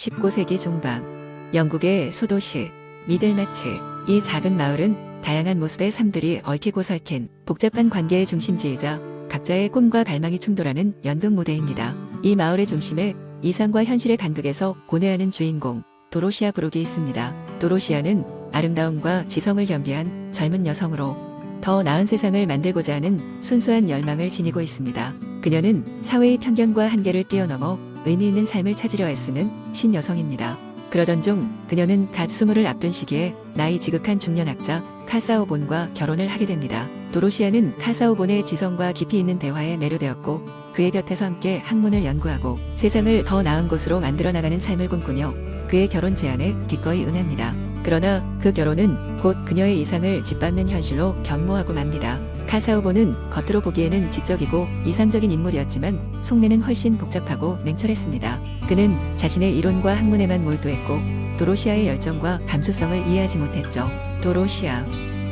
19세기 중반 영국의 소도시 미들매치 이 작은 마을은 다양한 모습의 삶들이 얽히고 설킨 복잡한 관계의 중심지이자 각자의 꿈과 갈망이 충돌하는 연극 무대입니다. 이 마을의 중심에 이상과 현실의 간극에서 고뇌하는 주인공 도로시아 브록이 있습니다. 도로시아는 아름다움과 지성을 겸비한 젊은 여성으로 더 나은 세상을 만들고자 하는 순수한 열망을 지니고 있습니다. 그녀는 사회의 편견과 한계를 뛰어넘어 의미 있는 삶을 찾으려 애쓰는 신여성입니다. 그러던 중 그녀는 갓 스물을 앞둔 시기에 나이 지극한 중년 학자 카사오본과 결혼을 하게 됩니다. 도로시아는 카사오본의 지성과 깊이 있는 대화에 매료되었고 그의 곁에서 함께 학문을 연구하고 세상을 더 나은 곳으로 만들어 나가는 삶을 꿈꾸며 그의 결혼 제안에 기꺼이 응합니다. 그러나 그 결혼은 곧 그녀의 이상을 짓밟는 현실로 견모하고 맙니다. 카사오보는 겉으로 보기에는 지적이고 이상적인 인물이었지만 속내는 훨씬 복잡하고 냉철했습니다. 그는 자신의 이론과 학문에만 몰두했고 도로시아의 열정과 감수성을 이해하지 못했죠. 도로시아,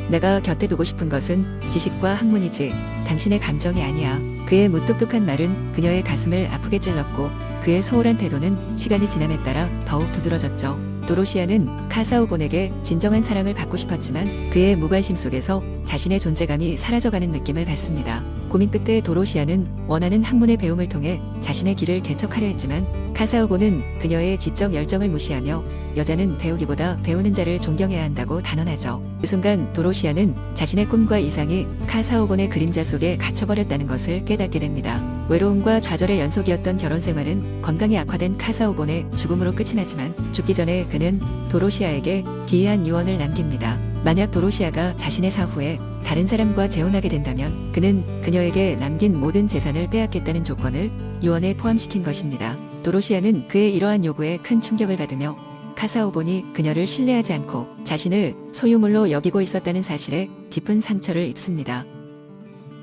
내가 곁에 두고 싶은 것은 지식과 학문이지 당신의 감정이 아니야. 그의 무뚝뚝한 말은 그녀의 가슴을 아프게 찔렀고 그의 소홀한 태도는 시간이 지남에 따라 더욱 두드러졌죠. 도로시아는 카사오본에게 진정한 사랑을 받고 싶었지만 그의 무관심 속에서 자신의 존재감이 사라져가는 느낌을 받습니다. 고민 끝에 도로시아는 원하는 학문의 배움을 통해 자신의 길을 개척하려 했지만 카사오본은 그녀의 지적 열정을 무시하며 여자는 배우기보다 배우는 자를 존경해야 한다고 단언하죠. 그 순간 도로시아는 자신의 꿈과 이상이 카사오본의 그림자 속에 갇혀버렸다는 것을 깨닫게 됩니다. 외로움과 좌절의 연속이었던 결혼 생활은 건강이 악화된 카사오본의 죽음으로 끝이 나지만 죽기 전에 그는 도로시아에게 기이한 유언을 남깁니다. 만약 도로시아가 자신의 사후에 다른 사람과 재혼하게 된다면 그는 그녀에게 남긴 모든 재산을 빼앗겠다는 조건을 유언에 포함시킨 것입니다. 도로시아는 그의 이러한 요구에 큰 충격을 받으며 카사오본이 그녀를 신뢰하지 않고 자신을 소유물로 여기고 있었다는 사실에 깊은 상처를 입습니다.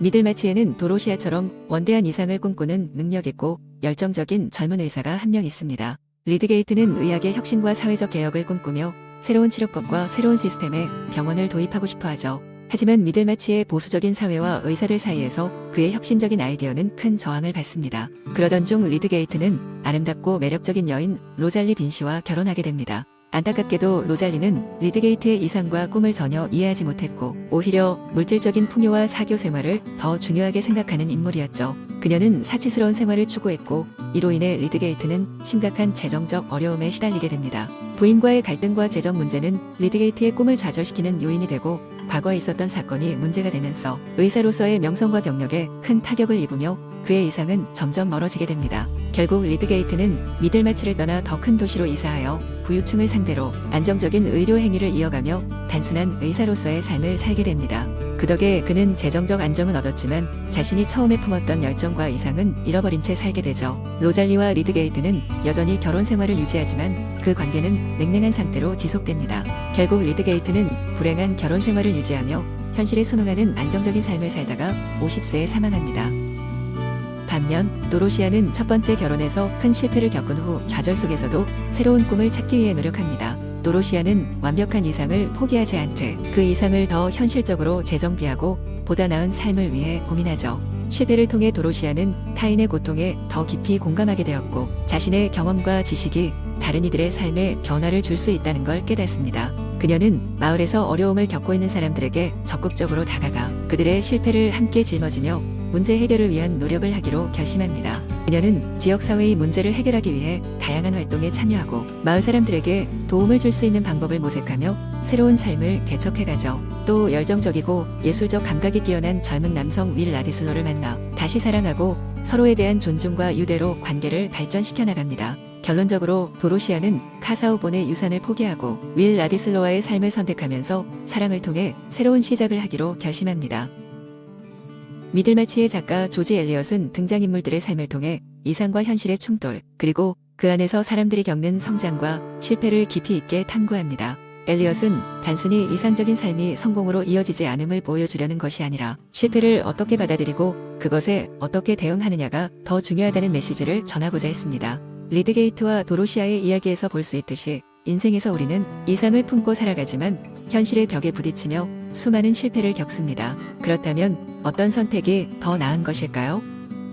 미들마치에는 도로시아처럼 원대한 이상을 꿈꾸는 능력 있고 열정적인 젊은 의사가 한 명 있습니다. 리드게이트는 의학의 혁신과 사회적 개혁을 꿈꾸며 새로운 치료법과 새로운 시스템에 병원을 도입하고 싶어 하죠. 하지만 미들마치의 보수적인 사회와 의사들 사이에서 그의 혁신적인 아이디어는 큰 저항을 받습니다. 그러던 중 리드게이트는 아름답고 매력적인 여인 로잘리 빈 씨와 결혼하게 됩니다. 안타깝게도 로잘리는 리드게이트의 이상과 꿈을 전혀 이해하지 못했고 오히려 물질적인 풍요와 사교 생활을 더 중요하게 생각하는 인물이었죠. 그녀는 사치스러운 생활을 추구했고 이로 인해 리드게이트는 심각한 재정적 어려움에 시달리게 됩니다. 부인과의 갈등과 재정 문제는 리드게이트의 꿈을 좌절시키는 요인이 되고 과거에 있었던 사건이 문제가 되면서 의사로서의 명성과 경력에 큰 타격을 입으며 그의 이상은 점점 멀어지게 됩니다. 결국 리드게이트는 미들매치를 떠나 더 큰 도시로 이사하여 부유층을 상대로 안정적인 의료 행위를 이어가며 단순한 의사로서의 삶을 살게 됩니다. 그 덕에 그는 재정적 안정은 얻었지만 자신이 처음에 품었던 열정과 이상은 잃어버린 채 살게 되죠. 로잘리와 리드게이트는 여전히 결혼 생활을 유지하지만 그 관계는 냉랭한 상태로 지속됩니다. 결국 리드게이트는 불행한 결혼 생활을 유지하며 현실에 순응하는 안정적인 삶을 살다가 50세에 사망합니다. 반면 도로시아는 첫 번째 결혼에서 큰 실패를 겪은 후 좌절 속에서도 새로운 꿈을 찾기 위해 노력합니다. 도로시아는 완벽한 이상을 포기하지 않되 그 이상을 더 현실적으로 재정비하고 보다 나은 삶을 위해 고민하죠. 실패를 통해 도로시아는 타인의 고통에 더 깊이 공감하게 되었고 자신의 경험과 지식이 다른 이들의 삶에 변화를 줄 수 있다는 걸 깨닫습니다. 그녀는 마을에서 어려움을 겪고 있는 사람들에게 적극적으로 다가가 그들의 실패를 함께 짊어지며 문제 해결을 위한 노력을 하기로 결심합니다. 그녀는 지역사회의 문제를 해결하기 위해 다양한 활동에 참여하고 마을 사람들에게 도움을 줄 수 있는 방법을 모색하며 새로운 삶을 개척해가죠. 또 열정적이고 예술적 감각이 뛰어난 젊은 남성 윌 라디슬러를 만나 다시 사랑하고 서로에 대한 존중과 유대로 관계를 발전시켜 나갑니다. 결론적으로 도로시아는 카사오본의 유산을 포기하고 윌 라디슬로와의 삶을 선택하면서 사랑을 통해 새로운 시작을 하기로 결심합니다. 미들마치의 작가 조지 엘리엇은 등장인물들의 삶을 통해 이상과 현실의 충돌, 그리고 그 안에서 사람들이 겪는 성장과 실패를 깊이 있게 탐구합니다. 엘리엇은 단순히 이상적인 삶이 성공으로 이어지지 않음을 보여주려는 것이 아니라 실패를 어떻게 받아들이고 그것에 어떻게 대응하느냐가 더 중요하다는 메시지를 전하고자 했습니다. 리드게이트와 도로시아의 이야기에서 볼 수 있듯이 인생에서 우리는 이상을 품고 살아가지만 현실의 벽에 부딪히며 수많은 실패를 겪습니다. 그렇다면 어떤 선택이 더 나은 것일까요?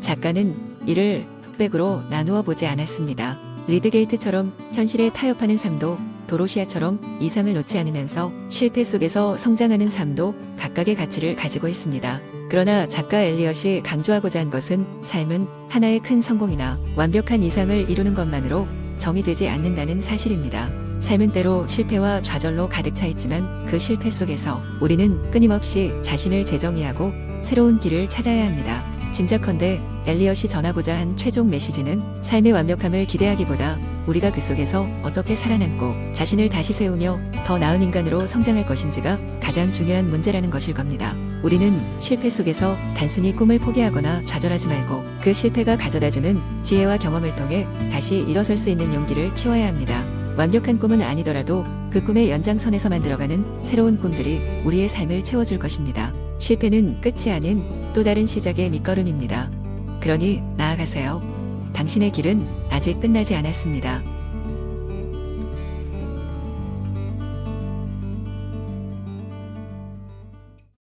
작가는 이를 흑백으로 나누어 보지 않았습니다. 리드게이트처럼 현실에 타협하는 삶도 도로시아처럼 이상을 놓지 않으면서 실패 속에서 성장하는 삶도 각각의 가치를 가지고 있습니다. 그러나 작가 엘리엇이 강조하고자 한 것은 삶은 하나의 큰 성공이나 완벽한 이상을 이루는 것만으로 정의되지 않는다는 사실입니다. 삶은 때로 실패와 좌절로 가득 차 있지만 그 실패 속에서 우리는 끊임없이 자신을 재정의하고 새로운 길을 찾아야 합니다. 짐작컨대 엘리엇이 전하고자 한 최종 메시지는 삶의 완벽함을 기대하기보다 우리가 그 속에서 어떻게 살아남고 자신을 다시 세우며 더 나은 인간으로 성장할 것인지가 가장 중요한 문제라는 것일 겁니다. 우리는 실패 속에서 단순히 꿈을 포기하거나 좌절하지 말고 그 실패가 가져다주는 지혜와 경험을 통해 다시 일어설 수 있는 용기를 키워야 합니다. 완벽한 꿈은 아니더라도 그 꿈의 연장선에서 만들어가는 새로운 꿈들이 우리의 삶을 채워줄 것입니다. 실패는 끝이 아닌 또 다른 시작의 밑거름입니다. 그러니 나아가세요. 당신의 길은 아직 끝나지 않았습니다.